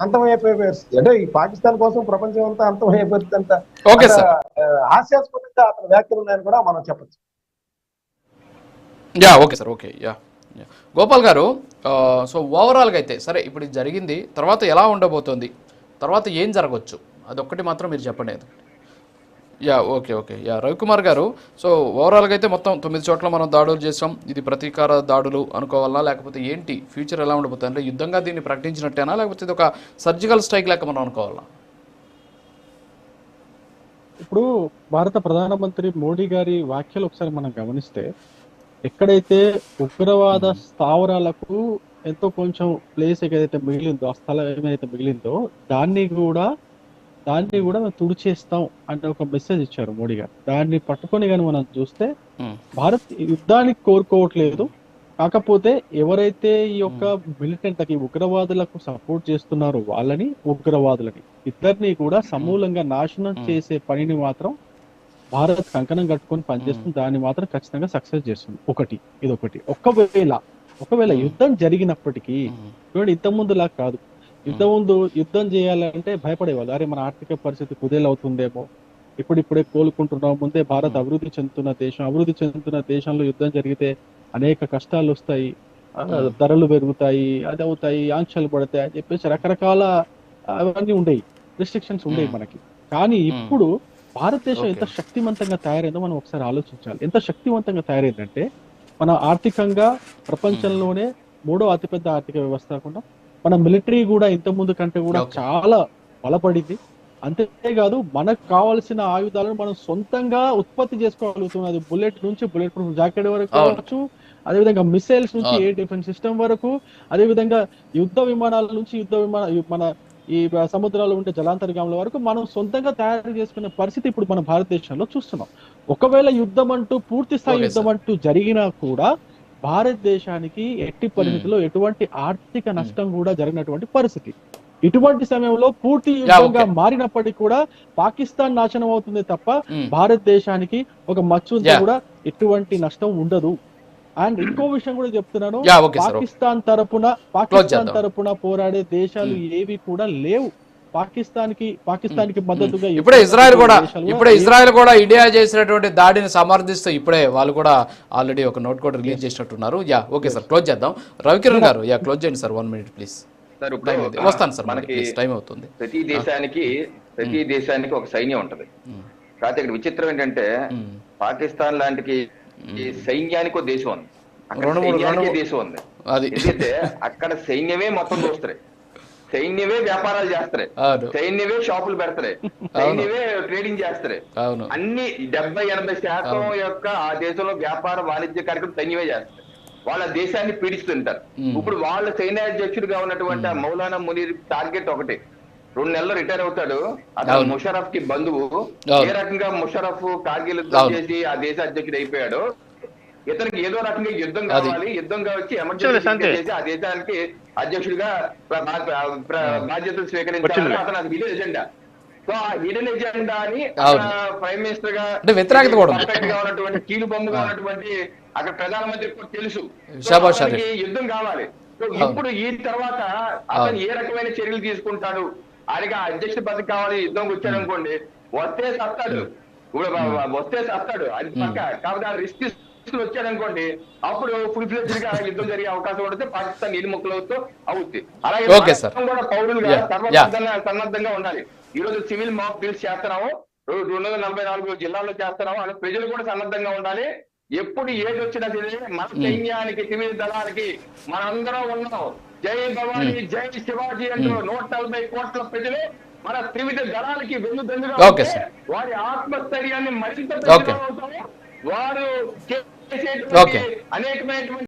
అంతమైపోయే పరిస్థితి అంటే ఈ పాకిస్తాన్ కోసం ప్రపంచం అంతా అంతమయ్యే పరిస్థితి అంత ఓకే అంత, సార్. ఆ, హాస్యాస్పదంగా అతని వ్యాఖ్యలు ఉన్నాయని కూడా మనం చెప్పచ్చు. Yeah okay sir okay yeah. Gopal గారు సో ఓవరాల్గా అయితే సరే ఇప్పుడు జరిగింది తర్వాత ఎలా ఉండబోతోంది తర్వాత ఏం జరగవచ్చు అదొక్కటి మాత్రం మీరు చెప్పండి. Yeah okay okay. Yeah Ravikumar గారు సో ఓవరాల్గా అయితే మొత్తం తొమ్మిది చోట్ల మనం దాడులు చేసాం ఇది ప్రతీకార దాడులు అనుకోవాలా లేకపోతే ఏంటి? ఫ్యూచర్ ఎలా ఉండబోతుంది? అంటే యుద్ధంగా దీన్ని ప్రకటించినట్టేనా? లేకపోతే ఇది ఒక సర్జికల్ స్ట్రైక్ లెక్క మనం అనుకోవాలా? ఇప్పుడు భారత ప్రధానమంత్రి మోడీ గారి వ్యాఖ్యలు ఒకసారి మనం గమనిస్తే ఎక్కడైతే ఉగ్రవాద స్థావరాలకు ఎంతో కొంచెం ప్లేస్ ఏదైతే మిగిలిందో ఆ స్థలం ఏమైతే మిగిలిందో దాన్ని కూడా దాన్ని కూడా మేము తుడిచేస్తాం అంటే ఒక మెసేజ్ ఇచ్చారు మోడీ గారు. దాన్ని పట్టుకొని కానీ మనం చూస్తే. భారత్ యుద్ధానికి కోరుకోవట్లేదు. కాకపోతే ఎవరైతే ఈ యొక్క మిలిటెంట్లకి ఉగ్రవాదులకు సపోర్ట్ చేస్తున్నారో వాళ్ళని ఉగ్రవాదులని ఇద్దరిని కూడా సమూలంగా నాశనం. చేసే పనిని మాత్రం భారత్ కంకణం కట్టుకొని పనిచేస్తుంది. దాన్ని మాత్రం ఖచ్చితంగా సక్సెస్ చేస్తుంది. ఒకటి ఇది ఒకటి ఒకవేళ ఒకవేళ. యుద్ధం జరిగినప్పటికీ మ్మ్. చూడండి ఇంత ముందులా కాదు. యుద్ధం ముందు యుద్ధం చేయాలంటే భయపడేవాళ్ళు అరే మన ఆర్థిక పరిస్థితి కుదేలవుతుందేమో ఇప్పుడిప్పుడే కోలుకుంటున్నాం ముందే భారత్ Hmm. అభివృద్ధి చెందుతున్న దేశం అభివృద్ధి చెందుతున్న దేశంలో యుద్ధం జరిగితే అనేక కష్టాలు వస్తాయి Hmm. ధరలు పెరుగుతాయి అది అవుతాయి ఆంక్షలు పడతాయి అని చెప్పేసి రకరకాల అవన్నీ ఉండేవి రిస్ట్రిక్షన్స్ ఉండేవి Hmm. మనకి కానీ. ఇప్పుడు భారతదేశం. ఎంత శక్తివంతంగా తయారైందో మనం ఒకసారి ఆలోచించాలి ఎంత శక్తివంతంగా తయారైందంటే మన ఆర్థికంగా ప్రపంచంలోనే మూడో అతిపెద్ద ఆర్థిక వ్యవస్థ కాకుండా మన మిలిటరీ కూడా ఇంత ముందు కంటే కూడా. చాలా బలపడింది అంతేకాదు మనకు కావాల్సిన ఆయుధాలను మనం సొంతంగా ఉత్పత్తి చేసుకోగలుగుతున్నది బుల్లెట్ నుంచి బుల్లెట్ ప్రూఫ్ జాకెట్ వరకు. కావచ్చు అదేవిధంగా మిసైల్స్ నుంచి. ఏ డిఫెన్స్ సిస్టమ్ వరకు అదేవిధంగా యుద్ధ విమానాల నుంచి యుద్ధ విమాన మన ఈ సముద్రాల్లో ఉండే జలాంతర్గాముల వరకు మనం సొంతంగా తయారు చేసుకునే పరిస్థితి ఇప్పుడు మన భారతదేశంలో చూస్తున్నాం ఒకవేళ యుద్ధం అంటూ పూర్తి స్థాయి యుద్ధం అంటూ జరిగినా కూడా భారతదేశానికి ఎట్టి పరిస్థితుల్లో ఎటువంటి ఆర్థిక నష్టం కూడా జరిగినటువంటి పరిస్థితి ఇటువంటి సమయంలో పూర్తి యుద్ధంగా. మారినప్పటికీ కూడా పాకిస్తాన్ నాశనం అవుతుంది తప్ప. భారతదేశానికి ఒక మచ్చు. కూడా ఎటువంటి నష్టం ఉండదు అండ్ ఇంకో విషయం కూడా చెప్తున్నాను పాకిస్తాన్ తరపున పాకిస్తాన్. తరపున పోరాడే దేశాలు ఏవి కూడా లేవు పాకిస్తాన్కి పాకిస్తాన్కి మద్దతుగా ఇప్పుడే ఇజ్రాయెల్ కూడా ఇప్పుడే ఇజ్రాయెల్ కూడా ఇండియా చేసినటువంటి దాడిని సమర్థిస్తూ ఇప్పుడే వాళ్ళు కూడా ఆల్రెడీ ఒక నోట్ కూడా రిలీజ్ చేసినట్టున్నారు. యా ఓకే సార్ క్లోజ్ చేద్దాం. రవికిరణ్ గారు యా క్లోజ్ చేయండి sir one minute please sir. ఇప్పుడు వస్తాను సార్ మనకి టైం అవుతుంది. ప్రతి దేశానికి ప్రతి దేశానికి ఒక సైన్యం ఉంటది. కాకపోతే ఇక్కడ విచిత్రం ఏంటంటే మ్మ్. పాకిస్తాన్ లాంటి ఈ సైన్యానికి ఒక దేశం ఉంది. అక్కడ దేశం ఉంది. ఎందుకంటే అక్కడ సైన్యమే మొత్తం చూస్తారు సైన్యమే వ్యాపారాలు చేస్తారు. సైన్యమే షాపులు పెడతారు. సైన్యమే ట్రేడింగ్ చేస్తారు. అన్ని డెబ్బై ఎనభై శాతం. యొక్క ఆ దేశంలో వ్యాపార వాణిజ్య కార్యక్రమం సైన్యమే చేస్తారు. వాళ్ళ దేశాన్ని పీడిస్తుంటారు. ఇప్పుడు వాళ్ళ సైన్యాధ్యక్షుడిగా ఉన్నటువంటి ఆ మౌలానా మునీర్ టార్గెట్ ఒకటి. రెండు నెలలు రిటైర్ అవుతాడు. అతను. ముషరఫ్కి బంధువు. ఏ రకంగా ముషరఫ్ కార్గిల్. చేసి ఆ దేశ అధ్యక్షుడు అయిపోయాడు. ఇతనికి ఏదో రకంగా యుద్ధం. కావాలి యుద్ధంగా వచ్చి వచ్చింది, ఎమర్జెన్సీ. చేసి ఆ దేశానికి అధ్యక్షుడిగా బాధ్యతలు స్వీకరించాలి. అతను అది హిడెన్ ఎజెండా సో ఆ హిడెన్ ఎజెండా అని. ప్రైమ్ మినిస్టర్గా వ్యతిరేకత కూడా ఉన్నటువంటి కీలు బొమ్మగా ఉన్నటువంటి అక్కడ ప్రధానమంత్రి కూడా తెలుసు. యుద్ధం కావాలి. సో. ఇప్పుడు ఈ తర్వాత అతను ఏ రకమైన చర్యలు తీసుకుంటాడు? ఆయనకి ఆ అధ్యక్ష పదవి కావాలి యుద్ధంకి వచ్చాడు అనుకోండి వస్తే సస్తాడు ఇప్పుడు వ- వస్తే సస్తాడు అది పక్క. కాబట్టి ఆ రిస్క్ తీసుకుని వచ్చాడు అనుకోండి అప్పుడు ఫుల్ ఫ్లెడ్జ్గా యుద్ధం జరిగే అవకాశం ఉంటుంది పాకిస్తాన్ నీలి ముక్కలతో అవుద్ది. అలాగే కూడా పౌరులుగా సర్వసన్నద్ధంగా సన్నద్ధంగా ఉండాలి. ఈ రోజు సివిల్ మాక్ డ్రిల్స్ చేస్తున్నాము. రెండు వందల నలభై నాలుగు జిల్లాల్లో చేస్తున్నాము. అలా ప్రజలు కూడా సన్నద్ధంగా ఉండాలి. ఎప్పుడు ఏది వచ్చినా సరే మన సైన్యానికి సివిల్ దళానికి మనందరం ఉన్నాం. జై భవానీ జై శివాజీ అంటూ నూట నలభై కోట్ల ప్రజలు మన త్రివిధ దళాలకి ఉంటే sir. వారి ఆత్మస్థైర్యాన్ని మరింత వారు అనేకమైనటువంటి